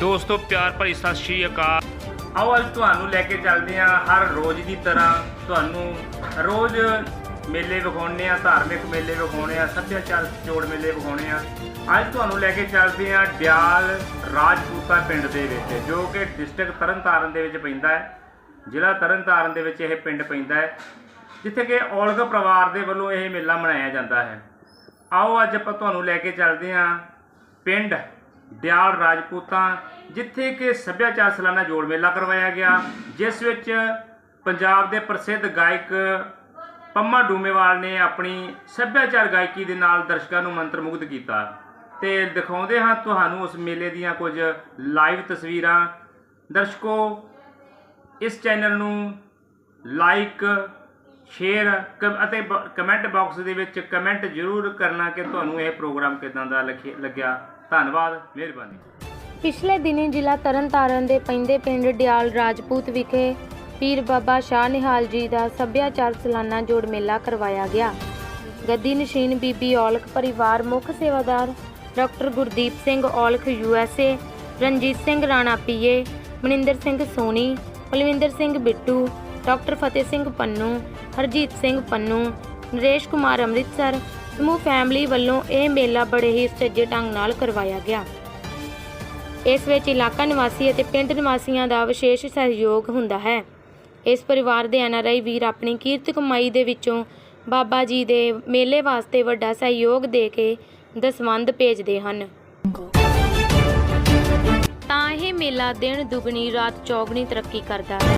ਦੋਸਤੋ, ਪਿਆਰ ਭਰੀ ਸਤਿ ਸ਼੍ਰੀ ਅਕਾਲ। ਆਓ ਅੱਜ ਤੁਹਾਨੂੰ ਲੈ ਕੇ ਚੱਲਦੇ ਹਾਂ ਹਰ ਰੋਜ਼ ਦੀ ਤਰ੍ਹਾਂ। ਤੁਹਾਨੂੰ ਰੋਜ਼ ਮੇਲੇ ਵਿਖਾਉਣੇ ਆ ਧਾਰਮਿਕ ਮੇਲੇ ਵਿਖਾਉਣੇ ਆ ਸੱਭਿਆਚਾਰ ਜੋੜ ਮੇਲੇ ਵਿਖਾਉਣੇ ਆ ਅੱਜ ਤੁਹਾਨੂੰ ਲੈ ਕੇ ਚੱਲਦੇ ਹਾਂ ਡਿਆਲ ਰਾਜਪੂਤਾ ਪਿੰਡ ਦੇ ਵਿੱਚ, ਜੋ ਕਿ ਡਿਸਟ੍ਰਿਕਟ ਤਰਨਤਾਰਨ ਦੇ ਵਿੱਚ ਪੈਂਦਾ ਹੈ। ਜ਼ਿਲ੍ਹਾ ਤਰਨਤਾਰਨ ਦੇ ਵਿੱਚ ਇਹ ਪਿੰਡ ਪੈਂਦਾ ਹੈ, ਜਿੱਥੇ ਕਿ ਔਲਗ ਪਰਿਵਾਰ ਦੇ ਵੱਲੋਂ ਇਹ ਮੇਲਾ ਮਨਾਇਆ ਜਾਂਦਾ ਹੈ। ਆਓ ਅੱਜ ਆਪਾਂ ਤੁਹਾਨੂੰ ਲੈ ਕੇ ਚੱਲਦੇ ਹਾਂ ਪਿੰਡ ਦਿਆਲ ਰਾਜਪੂਤਾਂ ਜਿੱਥੇ ਕਿ ਸੱਭਿਆਚਾਰ ਸਾਲਾਨਾ ਜੋੜ ਮੇਲਾ ਕਰਵਾਇਆ ਗਿਆ, ਜਿਸ ਵਿੱਚ ਪੰਜਾਬ ਦੇ ਪ੍ਰਸਿੱਧ ਗਾਇਕ ਪੰਮਾ ਡੂਮੇਵਾਲ ਨੇ ਆਪਣੀ ਸੱਭਿਆਚਾਰ ਗਾਇਕੀ ਦੇ ਨਾਲ ਦਰਸ਼ਕਾਂ ਨੂੰ ਮੰਤਰਮੁਗਧ ਕੀਤਾ ਤੇ ਦਿਖਾਉਂਦੇ ਹਾਂ ਤੁਹਾਨੂੰ ਉਸ ਮੇਲੇ ਦੀਆਂ ਕੁਝ ਲਾਈਵ ਤਸਵੀਰਾਂ। ਦਰਸ਼ਕੋ, ਇਸ ਚੈਨਲ ਨੂੰ ਲਾਈਕ, ਸ਼ੇਅਰ ਕ- ਅਤੇ ਬ- ਕਮੈਂਟ ਬਾਕਸ ਦੇ ਵਿੱਚ ਕਮੈਂਟ ਜ਼ਰੂਰ ਕਰਨਾ ਕਿ ਤੁਹਾਨੂੰ ਇਹ ਪ੍ਰੋਗਰਾਮ ਕਿਦਾਂ ਦਾ ਲੱਖੇ- ਲੱਗਿਆ। ਧੰਨਵਾਦ, ਮਿਹਰਬਾਨੀ। ਪਿਛਲੇ ਦਿਨੀ ਜ਼ਿਲ੍ਹਾ ਤਰਨਤਾਰਨ ਦੇ ਪੈਂਦੇ ਪਿੰਡ ਡਿਆਲ ਰਾਜਪੂਤ ਵਿਖੇ ਪੀਰ ਬਾਬਾ ਸ਼ਾਹ ਨਿਹਾਲ ਜੀ ਦਾ ਸੱਭਿਆਚਾਰ ਸਾਲਾਨਾ ਜੋੜ ਮੇਲਾ ਕਰਵਾਇਆ ਗਿਆ। ਗੱਦੀ ਨਸ਼ੀਨ ਬੀਬੀ ਔਲਖ ਪਰਿਵਾਰ ਮੁੱਖ ਸੇਵਾਦਾਰ doctor Gurdeep Singh Aulakh USA Ranjit Singh Rana PA Maninder Singh Soni, Balwinder Singh Bittu, doctor Fateh Singh Pannu, Harjeet Singh Pannu, Naresh Kumar Amritsar ਸਮੂਹ ਫੈਮਿਲੀ ਵੱਲੋਂ ਇਹ ਮੇਲਾ ਬੜੇ ਹੀ ਸੁਚੱਜੇ ਢੰਗ ਨਾਲ ਕਰਵਾਇਆ ਗਿਆ। ਇਸ ਵਿੱਚ ਇਲਾਕਾ ਨਿਵਾਸੀ ਅਤੇ ਪਿੰਡ ਨਿਵਾਸੀਆਂ ਦਾ ਵਿਸ਼ੇਸ਼ ਸਹਿਯੋਗ ਹੁੰਦਾ ਹੈ। ਇਸ ਪਰਿਵਾਰ ਦੇ ਐਨਆਰਆਈ ਵੀਰ ਆਪਣੀ ਕੀਰਤ ਕਮਾਈ ਦੇ ਵਿੱਚੋਂ ਬਾਬਾ ਜੀ ਦੇ ਮੇਲੇ ਵਾਸਤੇ ਵੱਡਾ ਸਹਿਯੋਗ ਦੇ ਕੇ ਦਸਵੰਧ ਭੇਜਦੇ ਹਨ। ਤਾਂ ਇਹ ਮੇਲਾ ਦਿਨ ਦੁਗਣੀ, ਰਾਤ ਚੌਗਣੀ ਤਰੱਕੀ ਕਰਦਾ ਹੈ।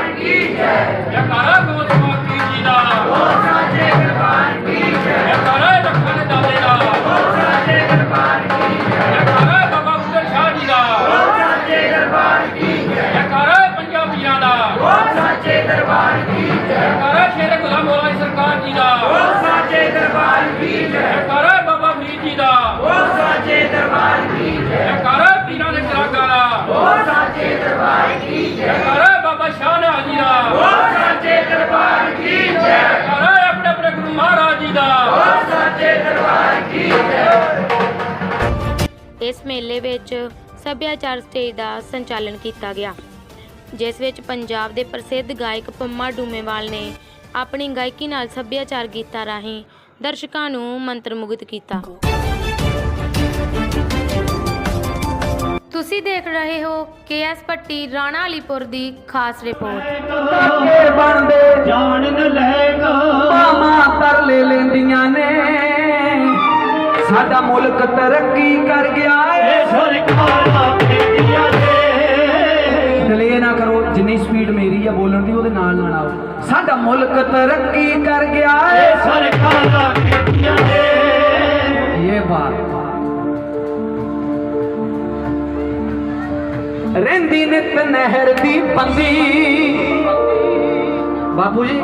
ਦਰਬਾਰ ਕੀ ਜੈ। ਜੈਕਾਰਾ ਗੋਤਮਾ ਪੀਰ ਜੀ ਦਾ ਉਹ ਸਾਚੇ ਦਰਬਾਰ ਕੀ ਜੈ। ਜੈਕਾਰਾ ਲਖਨ ਦਾਦੇ ਦਾ ਉਹ ਸਾਚੇ ਦਰਬਾਰ ਕੀ ਜੈ। ਜੈਕਾਰਾ ਬਾਬਾ ਬੁੱਢਾ ਸ਼ਾਹ ਜੀ ਦਾ ਉਹ ਸਾਚੇ ਦਰਬਾਰ ਕੀ ਜੈ। ਜੈਕਾਰਾ ਪੰਜਾਬੀਆਂ ਦਾ ਉਹ ਸਾਚੇ ਦਰਬਾਰ ਕੀ ਜੈ। ਜੈਕਾਰਾ ਸ਼ੇਰ ਗੁਲਾਮ ਮੌਲਾ ਸਰਕਾਰ ਜੀ ਦਾ ਉਹ ਸਾਚੇ ਦਰਬਾਰ ਕੀ ਜੈ। ਜੈਕਾਰਾ ਬਾਬਾ ਫਰੀਦ ਜੀ ਦਾ ਉਹ ਸਾਚੇ ਦਰਬਾਰ ਕੀ ਜੈ। ਜੈਕਾਰਾ ਪੀਰਾਂ ਦੇ ਕਲਾਕਾਰਾਂ ਜੈਕਾਰਾ ਬਾਬਾ ਸ਼ਾਹ ਨੇ ਸੱਚੇ ਦਰਬਾਰ ਕੀ ਜੈ ਜੈਕਾਰਾ ਆਪਣੇ ਆਪਣੇ ਗੁਰੂ ਮਹਾਰਾਜ ਜੀ ਦਾ ਉਹ ਇਸ ਮੇਲੇ ਵਿੱਚ ਸੱਭਿਆਚਾਰ ਸਟੇਜ ਦਾ ਸੰਚਾਲਨ ਕੀਤਾ ਗਿਆ, ਜਿਸ ਵਿੱਚ ਪੰਜਾਬ ਦੇ ਪ੍ਰਸਿੱਧ ਗਾਇਕ ਪੰਮਾ ਡੂਮੇਵਾਲ ਨੇ ਆਪਣੀ ਗਾਇਕੀ ਨਾਲ ਸੱਭਿਆਚਾਰ ਗੀਤਾਂ ਰਾਹੀਂ ਦਰਸ਼ਕਾਂ ਨੂੰ ਮੰਤਰਮੁਗਧ ਕੀਤਾ। ਤੁਸੀਂ ਦੇਖ ਰਹੇ ਹੋ ਕੇਐਸ ਪੱਟੀ ਰਾਣਾ ਅਲੀਪੁਰ ਦੀ ਖਾਸ ਰਿਪੋਰਟ। ਕੇ ਬਣਦੇ ਜਾਣ ਨ ਲੈਗਾ ਮਾਮਾ ਤਰਲੇ ਲੈਂਦੀਆਂ ਨੇ। ਸਾਡਾ ਮੁਲਕ ਤਰੱਕੀ ਕਰ ਗਿਆ ਏ। ਸਰਕਾਰਾਂ ਭੇਜੀਆਂ ਨੇ। ਡਿਲੇ ਨਾ ਕਰੋ ਜਿੰਨੀ ਸਪੀਡ ਮੇਰੀ ਆ ਬੋਲਣ ਦੀ ਉਹਦੇ ਨਾਲ ਨਾਲ ਆਓ। ਸਾਡਾ ਮੁਲਕ ਤਰੱਕੀ ਕਰ ਗਿਆ ਏ। ਸਰਕਾਰਾਂ ਭੇਜੀਆਂ ਨੇ। ਇਹ ਬਾਤ। ਰਹਿੰਦੀ ਨਿਤ ਨਹਿਰ ਦੀ ਬੰਦੀ। ਬਾਪੂ ਜੀ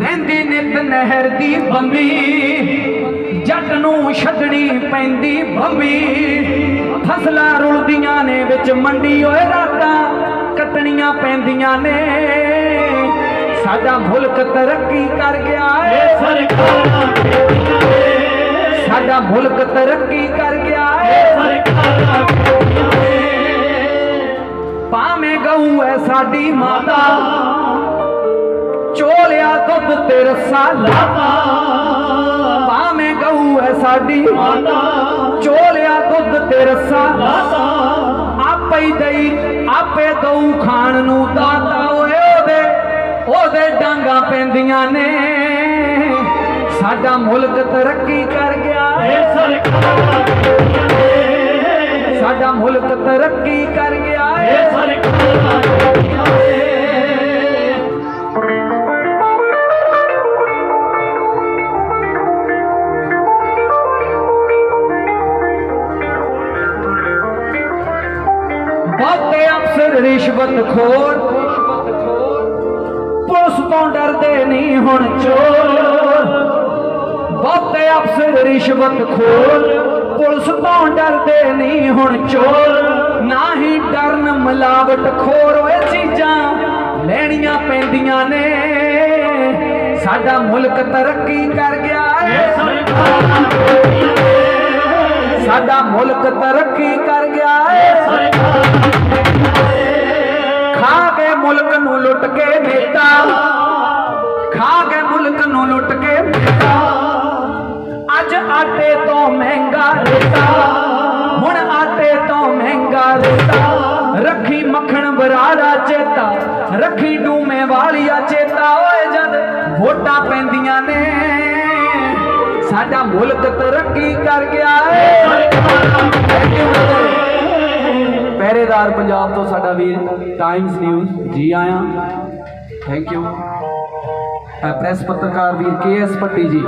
ਰਹਿੰਦੀ ਨਿਤ ਨਹਿਰ ਦੀ ਬੰਦੀ। ਜੱਟ ਨੂੰ ਛੱਡਣੀ ਪੈਂਦੀ ਬੰਬੀ। ਫਸਲਾਂ ਰੁਲਦੀਆਂ ਨੇ ਵਿੱਚ ਮੰਡੀ ਓਏ ਰਾਤਾਂ ਕੱਟਣੀਆਂ ਪੈਂਦੀਆਂ ਨੇ। ਸਾਡਾ ਮੁਲਕ ਤਰੱਕੀ ਕਰ ਗਿਆ ਏ। ਸਰਕਾਰਾਂ ਸਾਡਾ ਮੁਲਕ ਤਰੱਕੀ ਕਰ ਗਿਆ ਏ। ਸਰਕਾਰਾਂ ਭਾਵੇਂ ਗਊ ਐ ਸਾਡੀ ਮਾਤਾ। ਚੋਲਿਆ ਦੁੱਧ ਤੇ ਰਸਾ ਲਾਤਾ। ਭਾਵੇਂ ਗਊ ਐ ਸਾਡੀ ਮਾਤਾ। ਚੋਲਿਆ ਦੁੱਧ ਤੇ ਰਸਾ ਲਾਤਾ। ਆਪੇ ਹੀ ਦਈ, ਆਪੇ ਦਊ ਖਾਣ ਨੂੰ ਦਾਤਾ। ਓਏ ਉਹਦੇ ਉਹਦੇ ਡਾਂਗਾ ਪੈਂਦੀਆਂ ਨੇ। ਸਾਡਾ ਮੁਲਕ ਤਰੱਕੀ ਕਰ ਗਿਆ। ਏ ਸਰਕਾਰਾਂ ਸਾਡਾ ਮੁਲਕ ਤਰੱਕੀ ਕਰ ਗਿਆ ਏ। ਸਰਕਾਰਾਂ ਬਹੁਤੇ ਅਫਸਰ ਰਿਸ਼ਵਤ ਖੋਰ। ਪੁਲਿਸ ਤੋਂ ਡਰਦੇ ਨਹੀਂ ਹੁਣ ਚੋਰ। ਬਹੁਤੇ ਅਫਸਰ ਰਿਸ਼ਵਤ ਖੋਰ। ਪੁਲਿਸ ਤੋਂ ਡਰਦੇ ਨਹੀਂ ਹੁਣ ਚੋਰ। ਨਾ ਹੀ ਡਰਨ ਮਿਲਾਵਟ ਖੋਰ ਓਏ ਚੀਜ਼ਾਂ ਲੈਣੀਆਂ ਪੈਂਦੀਆਂ ਨੇ। ਸਾਡਾ ਮੁਲਕ ਤਰੱਕੀ ਕਰ ਗਿਆ ਏ। ਸਾਡਾ ਮੁਲਕ ਤਰੱਕੀ ਕਰ ਗਿਆ ਏ। ਖਾ ਕੇ ਮੁਲਕ ਨੂੰ ਲੁੱਟ ਕੇ ਨੇਤਾ ਖਾ ਕੇ ਮੁਲਕ ਨੂੰ ਲੁੱਟ ਕੇ ਨੇਤਾ ਅੱਜ ਆਟੇ ਤੋਂ ਮਹਿੰਗਾ ਰੇਤਾ। ਹੁਣ ਆਟੇ ਤੋਂ ਮਹਿੰਗਾ ਰੇਤਾ। ਰੱਖੀ ਮੱਖਣ ਬਰਾੜਾ ਚੇਤਾ, ਰੱਖੀ ਡੂਮੇ ਵਾਲੀਆ ਚੇਤਾ। ਓਏ ਜਦ ਵੋਟਾਂ ਪੈਂਦੀਆਂ ਨੇ, ਸਾਡਾ ਮੁਲਕ ਤਰੱਕੀ ਕਰ ਗਿਆ। ਏ ਪਹਿਰੇਦਾਰ ਪੰਜਾਬ ਤੋਂ ਸਾਡਾ ਵੀਰ ਟਾਈਮਸ ਨਿਊਜ਼ ਜੀ ਆਇਆਂ। ਥੈਂਕ ਯੂ ਪ੍ਰੈਸ ਪੱਤਰਕਾਰ ਵੀਰ ਕੇ ਐਸ ਪੱਟੀ ਜੀ।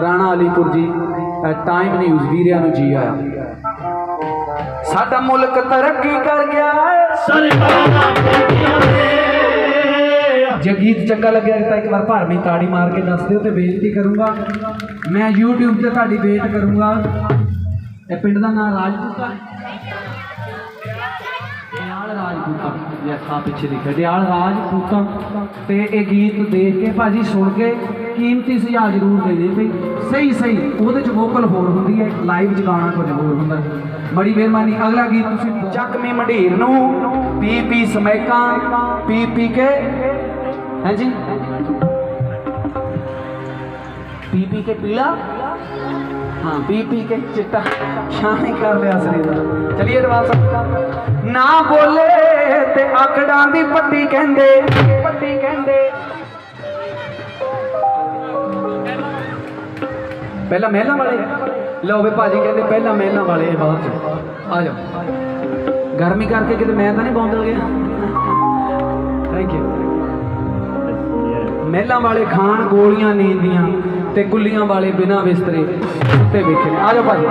ਰਾਣਾ ਅਲੀਪੁਰ ਜੀ ਟਾਈਮ ਨਿਊਜ਼ ਵੀਰਿਆਂ ਨੂੰ ਜੀ ਆਇਆਂ। ਸਾਡਾ ਮੁਲਕ ਤਰੱਕੀ ਕਰ ਗਿਆ ਸਰਕਾਰਾਂ ਜੇ ਗੀਤ ਚੰਗਾ ਲੱਗਿਆ ਤਾਂ ਇੱਕ ਵਾਰ ਭਰਵੀਂ ਤਾੜੀ ਮਾਰ ਕੇ ਦੱਸ ਦਿਓ ਤੇ ਬੇਨਤੀ ਕਰੂੰਗਾ। ਮੈਂ YouTube ਤੇ ਤੁਹਾਡੀ ਵੇਟ ਕਰੂੰਗਾ। ਇਹ ਪਿੰਡ ਦਾ ਨਾਮ ਰਾਜਪੂਤਾ ਦਿਆਲ ਰਾਜਪੂਤਾ। ਯੈਸ ਆ ਪਿੱਛੇ ਲਿਖਿਆ ਦਿਆਲ ਰਾਜਪੂਤਾ। ਤੇ ਇਹ ਗੀਤ ਦੇਖ ਕੇ ਭਾਜੀ ਸੁਣ ਕੇ ਕੀਮਤੀ ਸੁਝਾਅ ਜ਼ਰੂਰ ਦੇ ਦੇ ਭਈ ਸਹੀ ਸਹੀ, ਉਹਦੇ ਚ ਵੋਕਲ ਹੋਰ ਹੁੰਦੀ ਹੈ ਲਾਈਵ ਚ ਕੁਝ ਹੋਰ ਹੁੰਦਾ ਹੈ। ਬੜੀ ਮਿਹਰਬਾਨੀ। ਅਗਲਾ ਗੀਤ ਤੁਸੀਂ ਚੱਕਵੀਂ ਮੰਢੀਰ ਨੂੰ, ਪੀ ਪੀ ਸਮੈਕਾਂ, ਪੀ ਪੀ ਕੇ ਹਾਂਜੀ ਪੀ ਪੀ ਕੇ ਪੀਲਾ? ਹਾਂ, ਪੀ ਪੀ ਕੇ ਚਿੱਟਾ। ਸ਼ਾਹੀ ਕਰ ਲਿਆ ਸਰੀਰ ਦਾ। ਚਲਿਏ ਦਰਬਾਰ ਨਾ ਬੋਲੇ ਤੇ ਆਕੜਾਂ ਦੀ ਪੱਟੀ ਪੱਟੀ ਕਹਿੰਦੇ। ਪਹਿਲਾਂ ਮਹਿਲਾਂ ਵਾਲੇ? ਲਓ ਵੇ ਭਾਜੀ ਕਹਿੰਦੇ ਪਹਿਲਾਂ ਮਹਿਲਾਂ ਵਾਲੇ ਇਹ ਬਾਅਦ ਚ। ਆ ਜਾਓ। ਗਰਮੀ ਕਰਕੇ ਕਿਤੇ ਮੈਂ ਤਾਂ ਨਹੀਂ ਬੌਂਦਲ ਗਿਆ ਥੈਂਕ ਯੂ ਮਹਿਲਾਂ ਵਾਲੇ ਖਾਣ ਗੋਲੀਆਂ ਨੀਂਦ ਦੀਆਂ ਤੇ ਗੁੱਲੀਆਂ ਵਾਲੇ ਬਿਨਾਂ ਬਿਸਤਰੇ ਉੱਤੇ ਵੇਖੇ ਆ ਜਾਓ ਭਾਜੀ।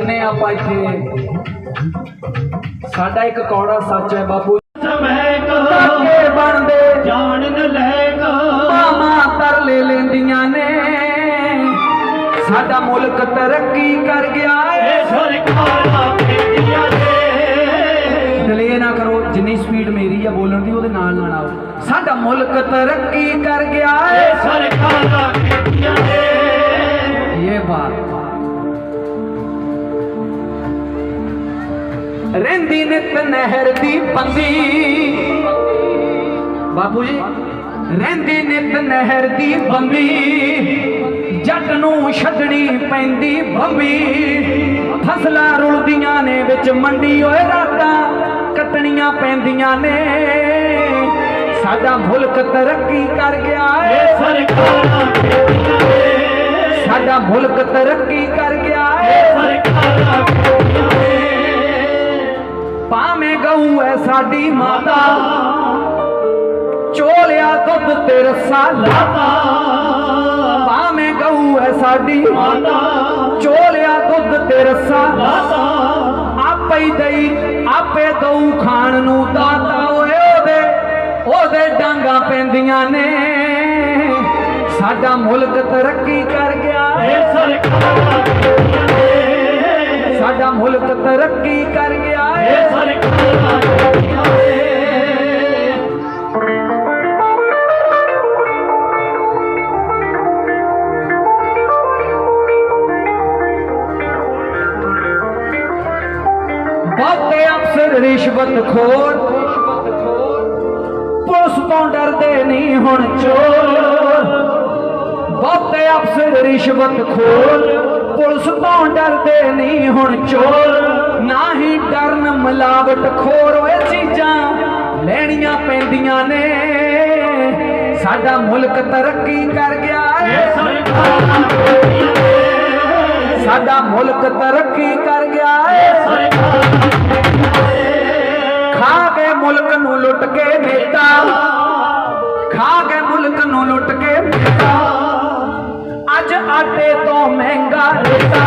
ਜਿੰਨੇ ਆਪਾਂ ਇੱਥੇ। ਸਾਡਾ ਇੱਕ ਕੌੜਾ ਸੱਚ ਹੈ ਬਾਪੂ। ਧੱਕੇ ਬਣਦੇ। ਜਾਣ ਨ ਲੈਗਾ ਮਾਮਾ ਤਰ ਲੈ ਲੈਂਦੀਆਂ ਨੇ। ਸਾਡਾ ਮੁਲਕ ਤਰੱਕੀ ਕਰ ਗਿਆ ਏ। ਨਾ ਕਰੋ ਜਿੰਨੀ ਸਪੀਡ ਮੇਰੀ ਆ ਬੋਲਣ ਦੀ ਉਹਦੇ ਨਾਲ ਨਾਲ ਸਾਡਾ ਮੁਲਕ ਤਰੱਕੀ ਕਰ ਗਿਆ ਏ। ਸਰਕਾਰਾਂ ਕਹਿੰਦੀਆਂ ਇਹ ਬਾਤ। ਰਹਿੰਦੀ ਨਿਤ ਨਹਿਰ ਦੀ ਬੰਦੀ। ਬਾਪੂ ਜੀ ਰਹਿੰਦੀ ਨਿਤ ਨਹਿਰ ਦੀ ਬੰਦੀ। ਜੱਟ ਨੂੰ ਛੱਡਣੀ ਪੈਂਦੀ ਬੰਬੀ। ਫਸਲਾਂ ਰੁਲਦੀਆਂ ਨੇ ਵਿੱਚ ਮੰਡੀ ਓਏ ਰਾਤਾਂ ਕੱਟਣੀਆਂ ਪੈਂਦੀਆਂ ਨੇ। ਸਾਡਾ ਮੁਲਕ ਤਰੱਕੀ ਕਰ ਗਿਆ ਏ। ਸਰਕਾਰਾਂ ਸਾਡਾ ਮੁਲਕ ਤਰੱਕੀ ਕਰ ਗਿਆ ਏ। ਸਰਕਾਰਾਂ ਭਾਵੇਂ ਗਊ ਐ ਸਾਡੀ ਮਾਤਾ। ਚੋਲਿਆ ਦੁੱਧ ਤੇ ਰਸਾ ਲਾਤਾ। ਭਾਵੇਂ ਗਊ ਐ ਸਾਡੀ ਮਾਤਾ। ਚੋਲਿਆ ਦੁੱਧ ਤੇ ਰਸਾ ਲਾਤਾ। ਆਪੇ ਹੀ ਦਈ, ਆਪੇ ਦਊ ਖਾਣ ਨੂੰ ਦਾਤਾ। ਓਏ ਉਹਦੇ ਉਹਦੇ ਡਾਂਗਾ ਪੈਂਦੀਆਂ ਨੇ। ਸਾਡਾ ਮੁਲਕ ਤਰੱਕੀ ਕਰ ਗਿਆ। ਏ ਇਹ ਸਰਕਾਰਾਂ ਖੇਤੀਆਂ ਸਾਡਾ ਮੁਲਕ ਤਰੱਕੀ ਕਰ ਗਿਆ ਏ। ਸਰਕਾਰਾਂ ਬਹੁਤੇ ਅਫਸਰ ਰਿਸ਼ਵਤ ਖੋਰ। ਪੁਲਿਸ ਤੋਂ ਡਰਦੇ ਨਹੀਂ ਹੁਣ ਚੋਰ। ਬਹੁਤੇ ਅਫਸਰ ਰਿਸ਼ਵਤ ਖੋਰ। ਪੁਲਿਸ ਤੋਂ ਡਰਦੇ ਨਹੀਂ ਹੁਣ ਚੋਰ। ਨਾ ਹੀ ਡਰਨ ਮਿਲਾਵਟ ਖੋਰ ਓਏ ਚੀਜ਼ਾਂ ਲੈਣੀਆਂ ਪੈਂਦੀਆਂ ਨੇ। ਸਾਡਾ ਮੁਲਕ ਤਰੱਕੀ ਕਰ ਗਿਆ ਏ। ਸਾਡਾ ਮੁਲਕ ਤਰੱਕੀ ਕਰ ਗਿਆ ਏ। ਖਾ ਕੇ ਮੁਲਕ ਨੂੰ ਲੁੱਟ ਕੇ ਨੇਤਾ। ਖਾ ਕੇ ਮੁਲਕ ਨੂੰ ਲੁੱਟ ਕੇ ਨੇਤਾ। ਅੱਜ ਆਟੇ ਤੋਂ ਮਹਿੰਗਾ ਰੇਤਾ।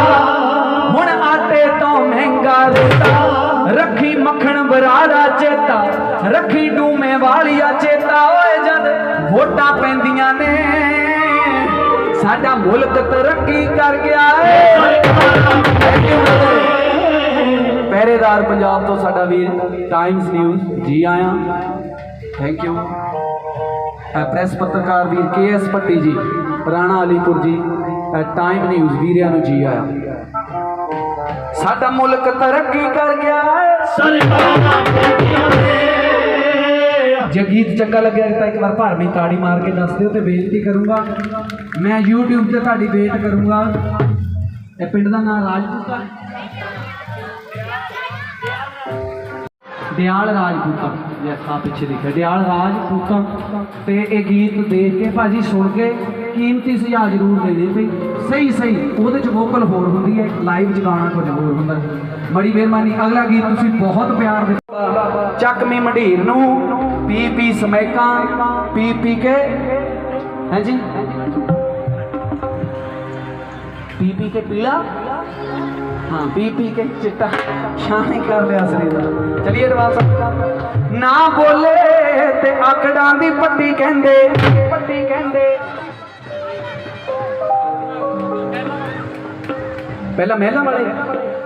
ਹੁਣ ਆਟੇ ਤੋਂ ਮਹਿੰਗਾ ਰੇਤਾ। ਰੱਖੀ ਮੱਖਣ ਬਰਾੜਾ ਚੇਤਾ, ਰੱਖੀ ਡੂਮੇ ਵਾਲੀਆ ਚੇਤਾ। ਓਏ ਜਦ ਵੋਟਾਂ ਪੈਂਦੀਆਂ ਨੇ, ਸਾਡਾ ਮੁਲਕ ਤਰੱਕੀ ਕਰ ਗਿਆ। ਏ ਪਹਿਰੇਦਾਰ ਪੰਜਾਬ ਤੋਂ ਸਾਡਾ ਵੀਰ ਟਾਈਮਸ ਨਿਊਜ਼ ਜੀ ਆਇਆਂ। ਥੈਂਕ ਯੂ ਪ੍ਰੈਸ ਪੱਤਰਕਾਰ ਵੀਰ ਕੇ ਐਸ ਪੱਟੀ ਜੀ ਰਾਣਾ ਅਲੀਪੁਰ ਜੀ ਟਾਈਮ ਨਿਊਜ਼ ਵੀਰਿਆਂ ਨੂੰ ਜੀ ਆਇਆਂ। ਸਾਡਾ ਮੁਲਕ ਤਰੱਕੀ ਕਰ ਗਿਆ ਜੇ ਗੀਤ ਚੰਗਾ ਲੱਗਿਆ ਤਾਂ ਇੱਕ ਵਾਰ ਭਰਵੀਂ ਤਾੜੀ ਮਾਰ ਕੇ ਦੱਸ ਦਿਓ ਤੇ ਬੇਨਤੀ ਕਰੂੰਗਾ ਮੈਂ YouTube ਤੇ ਤੁਹਾਡੀ ਵੇਟ ਕਰੂੰਗਾ। ਇਹ ਪਿੰਡ ਦਾ ਨਾਮ ਰਾਜਪੂਤਾ ਦਿਆਲ ਰਾਜਪੂਤਾ ਇਹ ਪਿੱਛੇ ਲਿਖਿਆ ਦਿਆਲ ਰਾਜਪੂਤਾ ਤੇ ਇਹ ਗੀਤ ਦੇਖ ਕੇ ਭਾਜੀ ਸੁਣ ਕੇ ਕੀਮਤੀ ਸੁਝਾਅ ਜ਼ਰੂਰ ਦੇਣੇ ਭਈ ਸਹੀ ਸਹੀ, ਉਹਦੇ ਚ ਵੋਕਲ ਹੋਰ ਹੁੰਦੀ ਹੈ ਲਾਈਵ ਚ ਕੁਝ ਹੋਰ ਹੁੰਦਾ। ਬੜੀ ਮਿਹਰਬਾਨੀ। ਅਗਲਾ ਗੀਤ ਤੁਸੀਂ ਬਹੁਤ ਪਿਆਰ ਦਿੱਤਾ ਚੱਕਵੀਂ ਮੰਢੀਰ ਨੂੰ, ਪੀ ਪੀ ਸਮੈਕਾਂ, ਪੀ ਪੀ ਕੇ। ਹਾਂਜੀ ਪੀ ਪੀ ਕੇ ਪੀਲਾ? ਹਾਂ, ਪੀ ਪੀ ਕੇ ਚਿੱਟਾ ਸ਼ਾਹੀ ਕਰ ਲਿਆ ਸਰੀਰ ਚਲਿਏ ਰਵਾਸ ਨਾ ਬੋਲੇ ਤੇ ਆਕੜਾਂ ਦੀ ਪੱਟੀ ਕਹਿੰਦੇ ਪੱਟੀ ਕਹਿੰਦੇ। ਪਹਿਲਾਂ ਮਹਿਲਾਂ ਵਾਲੇ?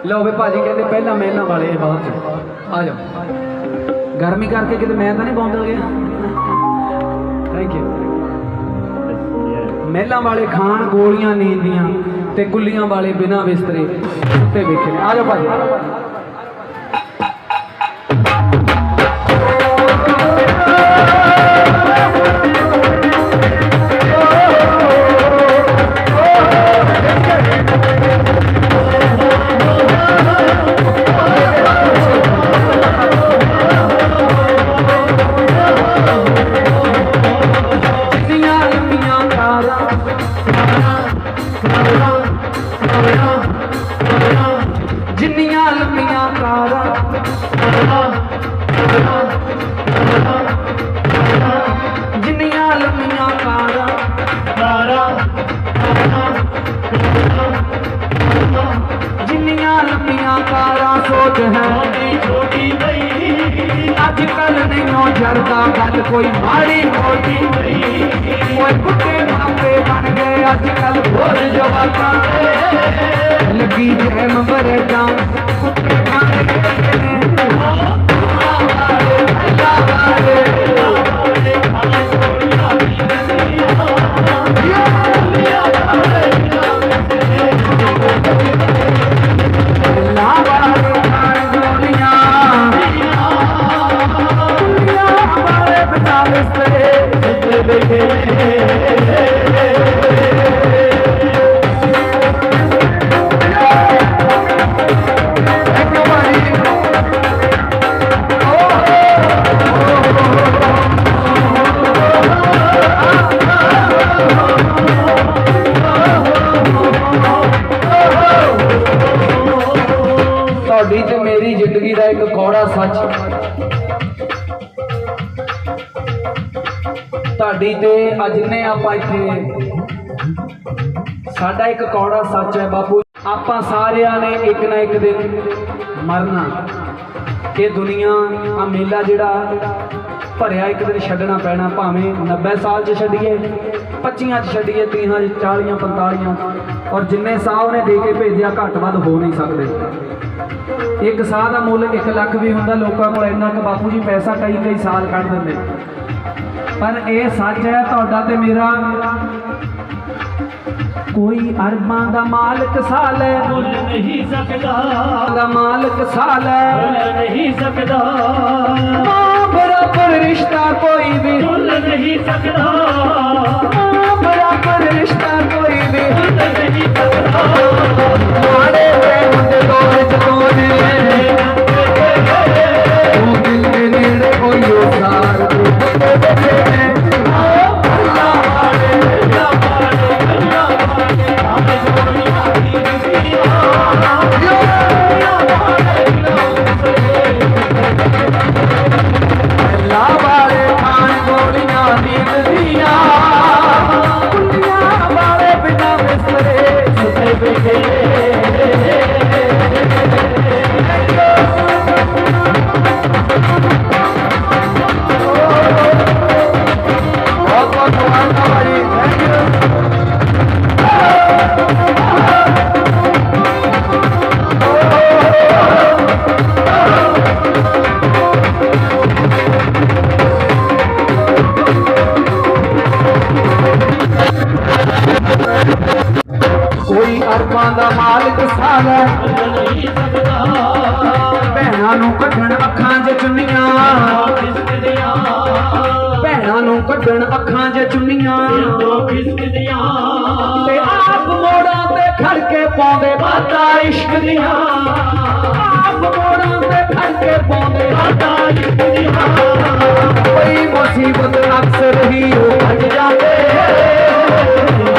ਲਓ ਵੇ ਭਾਜੀ ਕਹਿੰਦੇ ਪਹਿਲਾਂ ਮਹਿਲਾ ਵਾਲੇ ਬਾਅਦ ਚ। ਆ ਜਾਓ। ਗਰਮੀ ਕਰਕੇ ਕਿਤੇ ਮੈਂ ਤਾਂ ਨਹੀਂ ਬੌਂਦਲ ਗਿਆ। ਥੈਂਕ ਯੂ ਮਹਿਲਾਂ ਵਾਲੇ ਖਾਣ ਗੋਲੀਆਂ ਨੀਂਦ ਤੇ ਗੁੱਲੀਆਂ ਵਾਲੇ ਬਿਨਾਂ ਬਿਸਤਰੇ ਉੱਤੇ ਵੇਖੇ ਨੇ। ਆ ਜਾਓ ਭਾਜੀ। ਜਰਦਾ ਗੱਲ ਕੋਈ ਮਾੜੀ ਮੋਟੀ ਨਹੀਂ। ਓਏ ਕੁੱਤੇ ਮਾਪੇ ਬਣ ਗਏ ਅੱਜ ਕੱਲ ਹੋਰ ਜਵਾਕਾਂ ਦੇ। ਲੱਗੀ ਜੈਮ ਬਰੇਡਾਂ ਕੁੱਤੇ ਬਣ ਗਏ ਨੇ ਤੁਹਾਡੀ ਜਿੰਨੇ ਆਪਾਂ ਇੱਥੇ ਸਾਡਾ ਇੱਕ ਕੌੜਾ ਸੱਚ ਹੈ ਬਾਪੂ। ਆਪਾਂ ਸਾਰਿਆਂ ਨੇ ਇੱਕ ਨਾ ਇੱਕ ਦਿਨ ਮਰਨਾ। ਇਹ ਦੁਨੀਆ ਆ ਮੇਲਾ ਜਿਹੜਾ ਭਰਿਆ ਇੱਕ ਦਿਨ ਛੱਡਣਾ ਪੈਣਾ, ਭਾਵੇਂ 90 ਸਾਲ 'ਚ ਛੱਡੀਏ 25 'ਚ ਛੱਡੀਏ 30 'ਚ 40 45 ਔਰ ਜਿੰਨੇ ਸਾਹ ਉਹਨੇ ਦੇ ਕੇ ਭੇਜਿਆ, ਘੱਟ ਵੱਧ ਹੋ ਨਹੀਂ ਸਕਦੇ। ਇੱਕ ਸਾਹ ਦਾ ਮੁੱਲ 1 ਲੱਖ ਵੀ ਹੁੰਦਾ, ਲੋਕਾਂ ਕੋਲ ਇੰਨਾ ਕੁ ਬਾਪੂ ਜੀ ਪੈਸਾ ਕਈ ਕਈ ਸਾਲ ਕੱਢ ਦਿੰਦੇ। ਪਰ ਇਹ ਸੱਚ ਹੈ ਤੁਹਾਡਾ ਤੇ ਮੇਰਾ। ਕੋਈ ਅਰਬਾਂ ਦਾ ਮਾਲਕ ਸਾਲ ਹੈ। ਨਹੀਂ ਸਕਦਾ। ਦਾ ਮਾਲਕ ਸਾਲ ਹੈ। ਨਹੀਂ ਸਕਦਾ। ਮਾਂ ਬਰਾਬਰ ਰਿਸ਼ਤਾ ਕੋਈ ਵੀ। ਭੁੱਲ ਨਹੀਂ ਸਕਦਾ। ਮਾਂ ਬਰਾਬਰ ਰਿਸ਼ਤਾ ਕੋਈ ਵੀ। ਭੁੱਲ ਨਹੀਂ ਸਕਦਾ। ਮਾੜੇ ਪ੍ਰੇਮ ਦੇ ਦੌਰ ਚ ਤੋਨੇ ਤੂੰ ਦਿਲ ਦੇ ਨੇੜੇ ਕੋਈ ਉਸਾਰ।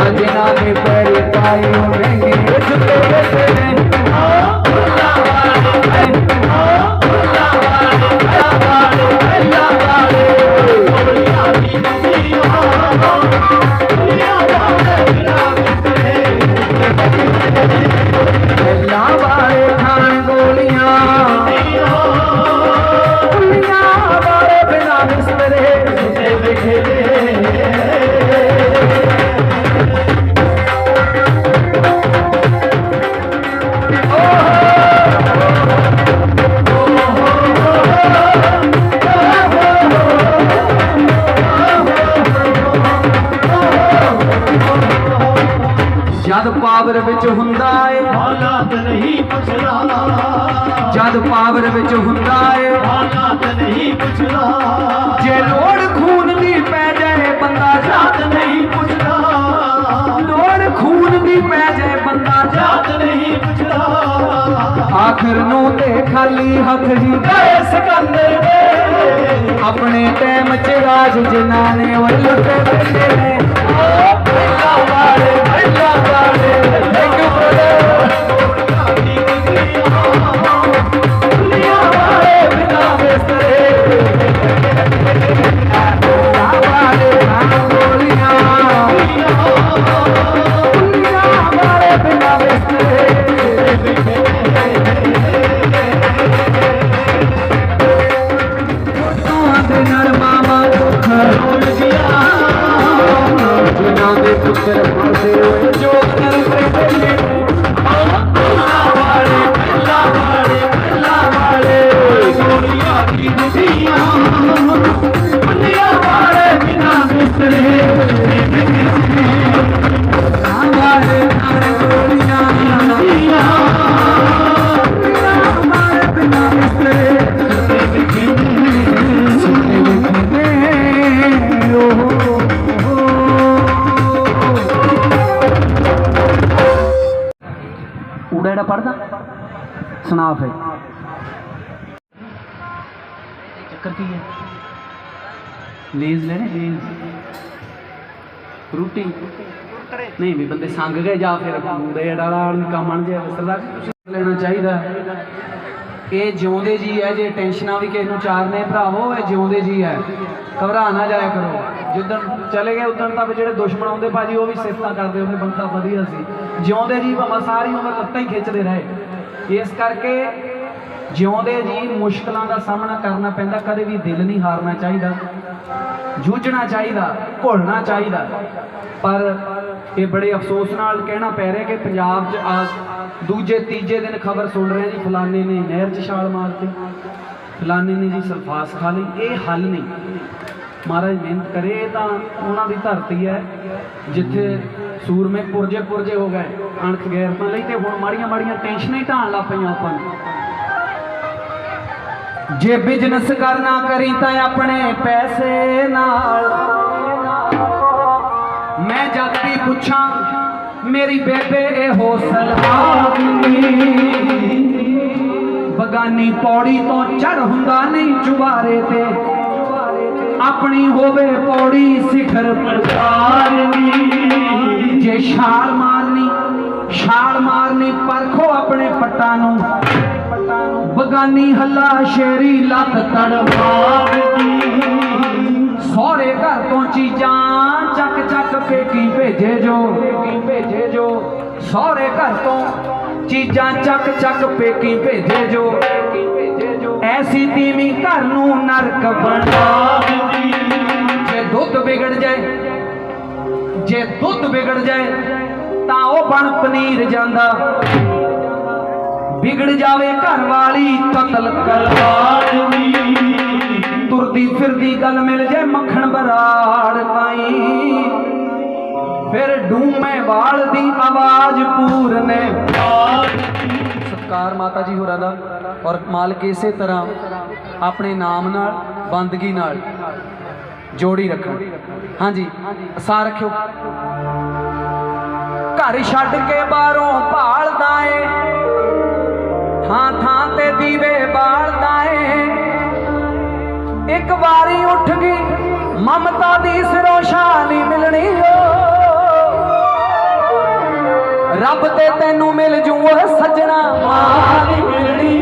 ਅੱਜ ਨਾ ਦੇ ਪੈਰ ਜੇ ਲੋੜ ਖੂਨ ਦੀ ਪੈ ਜਾਏ, ਬੰਦਾ ਜਾਤ ਨਹੀਂ ਪੁੱਛਦਾ। ਲੋੜ ਖੂਨ ਦੀ ਪੈ ਜਾਏ, ਬੰਦਾ ਜਾਤ ਨਹੀਂ ਪੁੱਛਦਾ। ਆਖਰ ਨੂੰ ਤੇ ਖਾਲੀ ਹੱਥ ਹੀ ਗਏ ਸਿਕੰਦਰ ਦੇ। ਆਪਣੇ ਟਾਈਮ ਚ ਰਾਜ ਜਿਨ੍ਹਾਂ ਨੇ ਉਹ ਲੁੱਟੇ ਬੈਠੇ ਨੇ। ਓ ਪਹਿਲਾ ਵਾਲੇ ਪਹਿਲਾ ਵਾਲੇ। ਗਿਆ ਜਿਨ੍ਹਾਂ ਦੇ ਬੰਦੇ ਸੰਗ ਗਏ ਜਾਂ ਫਿਰ ਮੁੰਡੇ ਡਾਲਾ ਕੰਮ ਆਣ ਜੇ ਸਰਦਾਰ ਲੈਣਾ ਚਾਹੀਦਾ। ਇਹ ਜਿਉਂਦੇ ਜੀ ਹੈ, ਜੇ ਟੈਨਸ਼ਨਾਂ ਵੀ ਕਿਸੇ ਨੂੰ ਚਾਰਨੇ ਭਰਾਵੋ, ਇਹ ਜਿਉਂਦੇ ਜੀ ਹੈ। ਘਬਰਾ ਨਾ ਜਾਇਆ ਕਰੋ। ਜਿੱਦਣ ਚਲੇ ਗਏ, ਉਦੋਂ ਤਾਂ ਜਿਹੜੇ ਦੁਸ਼ਮਣ ਆਉਂਦੇ, ਭਾਜੀ ਉਹ ਵੀ ਸਿਫਤਾਂ ਕਰਦੇ, ਉਹਨੇ ਬੰਦਾ ਵਧੀਆ ਸੀ। ਜਿਉਂਦੇ ਜੀ ਭਾਵੇਂ ਸਾਰੀ ਉਮਰ ਲੱਤਾਂ ਹੀ ਖਿੱਚਦੇ ਰਹੇ। ਇਸ ਕਰਕੇ ਜਿਉਂਦੇ ਜੀ ਮੁਸ਼ਕਲਾਂ ਦਾ ਸਾਹਮਣਾ ਕਰਨਾ ਪੈਂਦਾ, ਕਦੇ ਵੀ ਦਿਲ ਨਹੀਂ ਹਾਰਨਾ ਚਾਹੀਦਾ। ਜੂਝਣਾ ਚਾਹੀਦਾ, ਘੁਲਣਾ ਚਾਹੀਦਾ। ਪਰ ਇਹ ਬੜੇ ਅਫਸੋਸ ਨਾਲ ਕਹਿਣਾ ਪੈ ਰਿਹਾ ਕਿ ਪੰਜਾਬ 'ਚ ਆ ਦੂਜੇ, ਤੀਜੇ ਦਿਨ ਖਬਰ ਸੁਣ ਰਹੇ ਜੀ ਫਲਾਣੇ ਨੇ ਨਹਿਰ 'ਚ ਛਾਲ ਮਾਰਤੀ ਫਲਾਣੇ ਨੇ ਜੀ ਸਲਫਾਸ ਖਾ ਲਈ। ਇਹ ਹੱਲ ਨਹੀਂ। ਮਹਾਰਾਜ ਮਿਹਨਤ ਕਰੇ ਤਾਂ ਉਹਨਾਂ ਦੀ ਧਰਤੀ ਹੈ, ਜਿੱਥੇ ਸੂਰਮੇ ਪੁਰਜੇ ਪੁਰਜੇ ਹੋ ਗਏ ਅਣਖ ਗੈਰਤਾਂ ਲਈ ਤੇ ਹੁਣ ਮਾੜੀਆਂ ਮਾੜੀਆਂ ਟੈਨਸ਼ਨਾਂ ਹੀ ਢਾਣ ਲੱਗ ਪਈਆਂ ਆਪਾਂ ਨੂੰ। ਜੇ ਬਿਜ਼ਨਸ ਕਰਨਾ ਕਰੀ ਤਾਂ ਆਪਣੇ ਪੈਸੇ ਨਾਲ। ਮੈਂ ਜਦ ਵੀ ਪੁੱਛਾਂ, ਮੇਰੀ ਬੇਬੇ ਇਹ ਹੌਸਲ ਬਗਾਨੀ ਪੌੜੀ ਤੋਂ ਚੜ ਹੁੰਦਾ ਨਹੀਂ ਚੁਬਾਰੇ ਤੇ। ਆਪਣੀ ਹੋਵੇ ਪੌੜੀ ਸਿਖਰ ਪ੍ਰਚਾਰਨੀ ਜੇ ਛਾਲ ਮਾਰਨੀ ਛਾਲ ਮਾਰਨੀ ਪਰਖੋ ਆਪਣੇ ਪੱਟਾਂ ਨੂੰ। ਬਗਾਨੀ ਹੱਲਾ ਸ਼ੇਰੀ ਲੱਤ ਤੜਵਾਰਦੀ ਸਹੁਰੇ ਘਰ ਤੋਂ ਚੀਜ਼ਾਂ ਚੱਕ ਚੱਕ ਪੇਕੀ ਭੇਜੇ ਜੋ ਭੇਜੇ ਜੋ ਸਹੁਰੇ ਘਰ ਤੋਂ ਚੀਜ਼ਾਂ ਚੱਕ ਚੱਕ ਪੇਕੀ ਭੇਜੇ ਜੋ ਐਸੀ ਤੀਵੀਂ ਘਰ ਨੂੰ ਨਰਕ ਬਣਾ ਦਿੰਦੀ ਜੇ ਦੁੱਧ ਵਿਗੜ ਜਾਏ, ਜੇ ਦੁੱਧ ਵਿਗੜ ਜਾਏ, ਤਾਂ ਉਹ ਬਣ ਪਨੀਰ ਜਾਂਦਾ। ਵਿਗੜ ਜਾਵੇ ਘਰ ਵਾਲੀ ਕਤਲ ਕਰਵਾ ਤੁਰਦੀ ਫਿਰਦੀ ਗੱਲ ਮਿਲ ਜੇ ਮੱਖਣ ਬਰਾੜ ਪਾਈ ਫਿਰ ਡੂਮੇ ਵਾਲ ਦੀ ਆਵਾਜ਼ ਪੂਰਨੇ ਸਤਕਾਰ ਮਾਤਾ ਜੀ ਹੋਰਾਂ ਦਾ ਔਰ ਮਾਲਕ ਇਸੇ ਤਰ੍ਹਾਂ ਆਪਣੇ ਨਾਮ ਨਾਲ, ਬੰਦਗੀ ਨਾਲ ਜੋੜੀ ਰੱਖਣ। ਹਾਂਜੀ ਸਾ ਰੱਖਿਓ। ਘਰ ਛੱਡ ਕੇ ਬਾਹਰੋਂ ਭਾਲਦਾ ਏ। ਥਾਂ ਥਾਂ ਤੇ ਦੀਵੇ ਬਾਲਦਾ ਏ। ਇੱਕ ਵਾਰੀ ਉੱਠ ਗਈ, ਮਮਤਾ ਦੀ ਸਿਰੋਂ ਸ਼ਾਨੀ ਮਿਲਣੀ ਓ। ਰੱਬ ਤੇ ਤੈਨੂੰ ਮਿਲ ਜੂ ਓ ਸੱਜਣਾ ਮਾਂ ਨੀ ਮਿਲਣੀ।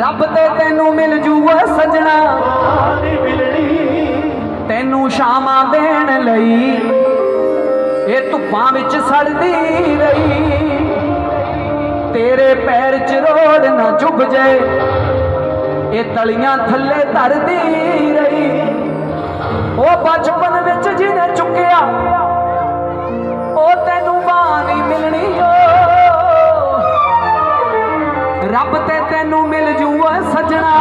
ਰੱਬ ਤੇ ਤੈਨੂੰ ਮਿਲ ਜੂ ਓ ਸੱਜਣਾ ਮਾਂ ਨੀ ਮਿਲਣੀ। ਤੈਨੂੰ ਸ਼ਾਮਾਂ ਦੇਣ ਲਈ ਇਹ ਧੁੱਪਾਂ ਵਿੱਚ ਸੜਦੀ ਰਹੀ। ਤੇਰੇ ਪੈਰ 'ਚ ਰੋੜ ਨਾ ਚੁੱਭ ਜਾਏ। ਇਹ ਤਲੀਆਂ ਥੱਲੇ ਧਰਦੀ ਰਹੀ। ਉਹ ਬਚਪਨ ਵਿੱਚ ਜਿਹਨੇ ਚੁੱਕਿਆ, ਉਹ ਤੈਨੂੰ ਬਾਹ ਨਹੀਂ ਮਿਲਣੀ ਓ। ਰੱਬ ਤੇ ਤੈਨੂੰ ਮਿਲ ਜੂਆ ਓਏ ਸੱਜਣਾ।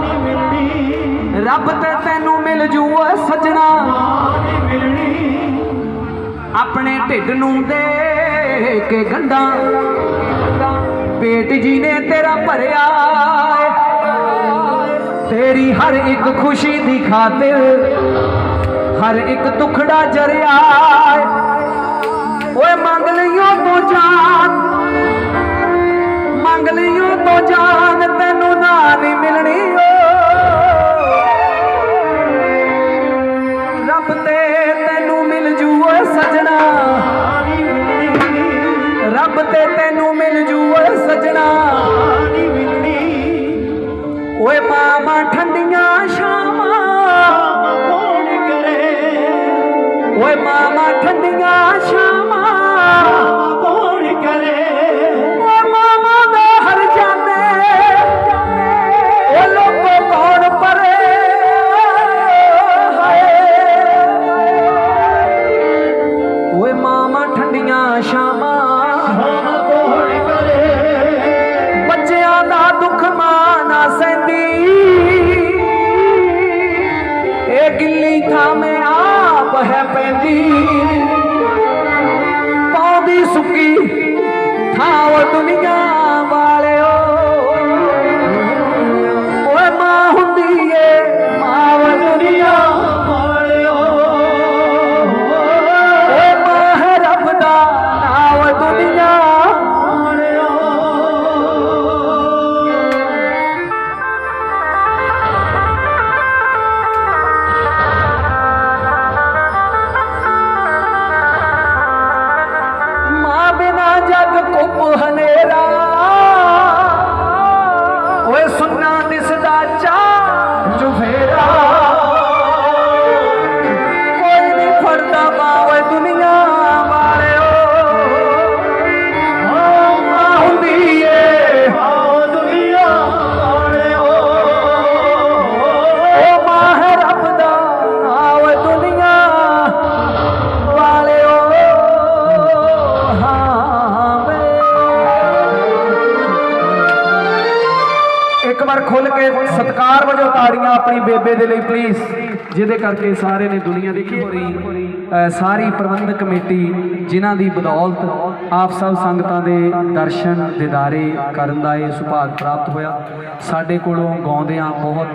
ਨਹੀਂ ਮਿਲਣੀ ਰੱਬ ਤੇ ਤੈਨੂੰ ਮਿਲ ਜੂਆ ਓਏ ਸੱਜਣਾ। ਨਹੀਂ ਮਿਲਣੀ ਆਪਣੇ ਢਿੱਡ ਨੂੰ ਦੇ ਕੇ ਗੰਢਾਂ। ਪੇਟ ਜੀ ਨੇ ਤੇਰਾ ਭਰਿਆ ਤੇਰੀ ਹਰ ਇੱਕ ਖੁਸ਼ੀ ਦੀ ਖਾਤਰ, ਹਰ ਇੱਕ ਦੁਖੜਾ ਜਰਿਆ ਏ। ਓਏ ਮੰਗ ਲਈਓ ਤੂੰ ਜਾਨ, ਮੰਗ ਲਈਓ ਤੂੰ ਜਾਨ, ਤੈਨੂੰ ਨਾ ਨਹੀਂ ਮਿਲਣੀ ਸਤਕਾਰ ਵਜੋਂ ਤਾੜੀਆਂ ਆਪਣੀ ਬੇਬੇ ਦੇ ਲਈ ਪਲੀਜ਼ ਜਿਹਦੇ ਕਰਕੇ ਸਾਰੇ ਨੇ ਦੁਨੀਆ ਦੇਖੀ ਹੋ ਰਹੀ ਸਾਰੀ ਪ੍ਰਬੰਧਕ ਕਮੇਟੀ, ਜਿਨ੍ਹਾਂ ਦੀ ਬਦੌਲਤ ਆਪ ਸਭ ਸੰਗਤਾਂ ਦੇ ਦਰਸ਼ਨ, ਦਿਦਾਰੇ ਕਰਨ ਦਾ ਇਹ ਸੁਭਾਗ ਪ੍ਰਾਪਤ ਹੋਇਆ। ਸਾਡੇ ਕੋਲੋਂ ਗਾਉਂਦਿਆਂ ਬਹੁਤ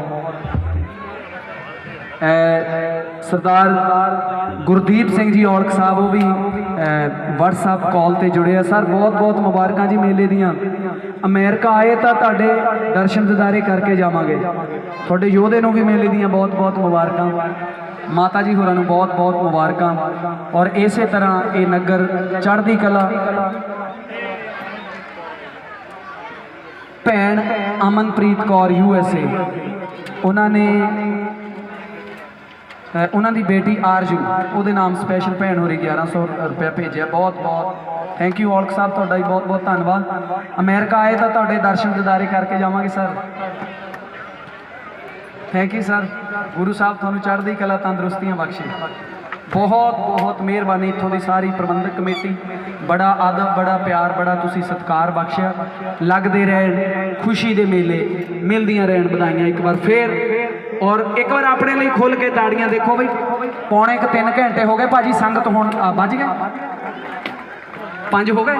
ਸਰਦਾਰ ਗੁਰਦੀਪ ਸਿੰਘ ਜੀ ਔਲਖ ਸਾਹਿਬ, ਉਹ ਵੀ WhatsApp ਕਾਲ ਤੇ ਜੁੜੇ ਆ। ਸਰ, ਬਹੁਤ ਬਹੁਤ ਮੁਬਾਰਕਾਂ ਜੀ ਮੇਲੇ ਦੀਆਂ। ਅਮਰੀਕਾ ਆਏ ਤਾਂ ਤੁਹਾਡੇ ਦਰਸ਼ਨ ਦਿਦਾਰੇ ਕਰਕੇ ਜਾਵਾਂਗੇ। ਤੁਹਾਡੇ ਯੋਧੇ ਨੂੰ ਵੀ ਮੇਲੇ ਦੀਆਂ ਬਹੁਤ ਬਹੁਤ ਮੁਬਾਰਕਾਂ। ਮਾਤਾ ਜੀ ਹੋਰਾਂ ਨੂੰ ਬਹੁਤ ਬਹੁਤ ਮੁਬਾਰਕਾਂ। ਔਰ ਇਸੇ ਤਰ੍ਹਾਂ ਇਹ ਨਗਰ ਚੜ੍ਹਦੀ ਕਲਾ। ਭੈਣ Amanpreet Kaur U S A ਉਹਨਾਂ ਨੇ ਉਹਨਾਂ ਦੀ ਬੇਟੀ ਆਰਜੂ, ਉਹਦੇ ਨਾਮ ਸਪੈਸ਼ਲ ਭੈਣ ਹੋਰੀ 1100 ਰੁਪਏ ਭੇਜਿਆ। ਬਹੁਤ ਬਹੁਤ ਥੈਂਕ ਯੂ ਔਲਖ ਸਾਹਿਬ ਤੁਹਾਡਾ ਵੀ ਬਹੁਤ ਬਹੁਤ ਧੰਨਵਾਦ। ਅਮਰੀਕਾ ਆਏ ਤਾਂ ਤੁਹਾਡੇ ਦਰਸ਼ਨ ਦਿਦਾਰੇ ਕਰਕੇ ਜਾਵਾਂਗੇ, sir. Thank you sir. Guru Sahib ਤੁਹਾਨੂੰ ਚੜ੍ਹਦੀ ਕਲਾ ਤੰਦਰੁਸਤੀਆਂ ਬਖਸ਼ੇ। ਬਹੁਤ ਬਹੁਤ ਮਿਹਰਬਾਨੀ ਇੱਥੋਂ ਦੀ ਸਾਰੀ ਪ੍ਰਬੰਧਕ ਕਮੇਟੀ। ਬੜਾ ਆਦਬ, ਬੜਾ ਪਿਆਰ, ਬੜਾ ਤੁਸੀਂ ਸਤਿਕਾਰ ਬਖਸ਼ਿਆ। ਲੱਗਦੇ ਰਹਿਣ, ਖੁਸ਼ੀ ਦੇ ਮੇਲੇ, ਮਿਲਦੀਆਂ ਰਹਿਣ, ਵਧਾਈਆਂ। ਇੱਕ ਵਾਰ ਫੇਰ ਔਰ ਇੱਕ ਵਾਰ ਆਪਣੇ ਲਈ ਖੁੱਲ ਕੇ ਤਾੜੀਆਂ ਦੇਖੋ ਬਈ। ਪੌਣੇ ਕ 3 ਘੰਟੇ ਹੋ ਗਏ ਭਾਜੀ ਸੰਗਤ ਹੁਣ ਆ, ਵੱਜ ਗਏ ਪੰਜ ਹੋ ਗਏ?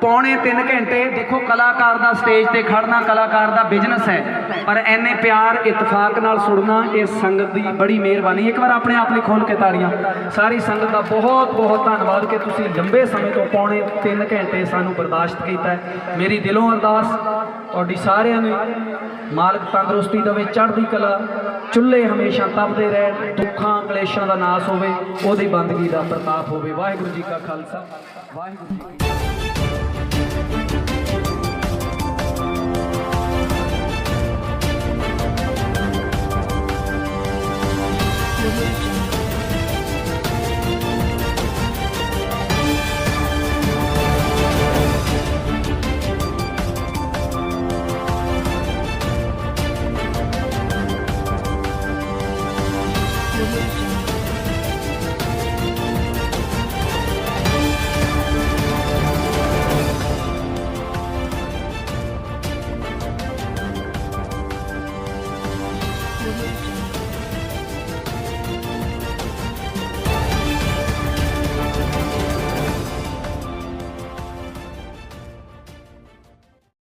ਪੌਣੇ 3 ਘੰਟੇ ਦੇਖੋ ਕਲਾਕਾਰ ਦਾ ਸਟੇਜ ਤੇ ਖੜਨਾ, ਕਲਾਕਾਰ ਦਾ ਬਿਜ਼ਨਸ ਹੈ। ਪਰ ਐਨੇ ਪਿਆਰ, ਇਤਫਾਕ ਨਾਲ ਸੁਣਨਾ, ਇਹ ਸੰਗਤ ਦੀ ਬੜੀ ਮਿਹਰਬਾਨੀ। ਇੱਕ ਵਾਰ ਆਪਣੇ ਆਪ ਲਈ ਖੋਲ ਕੇ ਤਾੜੀਆਂ। ਸਾਰੀ ਸੰਗਤ ਦਾ ਬਹੁਤ ਬਹੁਤ ਧੰਨਵਾਦ ਕਿ ਤੁਸੀਂ ਲੰਬੇ ਸਮੇਂ ਤੋਂ ਪੌਣੇ 3 ਘੰਟੇ ਸਾਨੂੰ ਬਰਦਾਸ਼ਤ ਕੀਤਾ ਹੈ। ਮੇਰੀ ਦਿਲੋਂ ਅਰਦਾਸ, ਤੁਹਾਡੀ ਸਾਰਿਆਂ ਨੂੰ ਮਾਲਕ ਤੰਦਰੁਸਤੀ ਦੇਵੇ, ਚੜ੍ਹਦੀ ਕਲਾ, ਚੁੱਲ੍ਹੇ ਹਮੇਸ਼ਾ ਤਪਦੇ ਰਹਿਣ, ਦੁੱਖਾਂ, ਕਲੇਸ਼ਾਂ ਦਾ ਨਾਸ ਹੋਵੇ, ਉਹਦੀ ਬੰਦਗੀ ਦਾ ਪ੍ਰਤਾਪ ਹੋਵੇ। ਵਾਹਿਗੁਰੂ ਜੀ ਕਾ ਖਾਲਸਾ, ਵਾਹਿਗੁਰੂ ਜੀ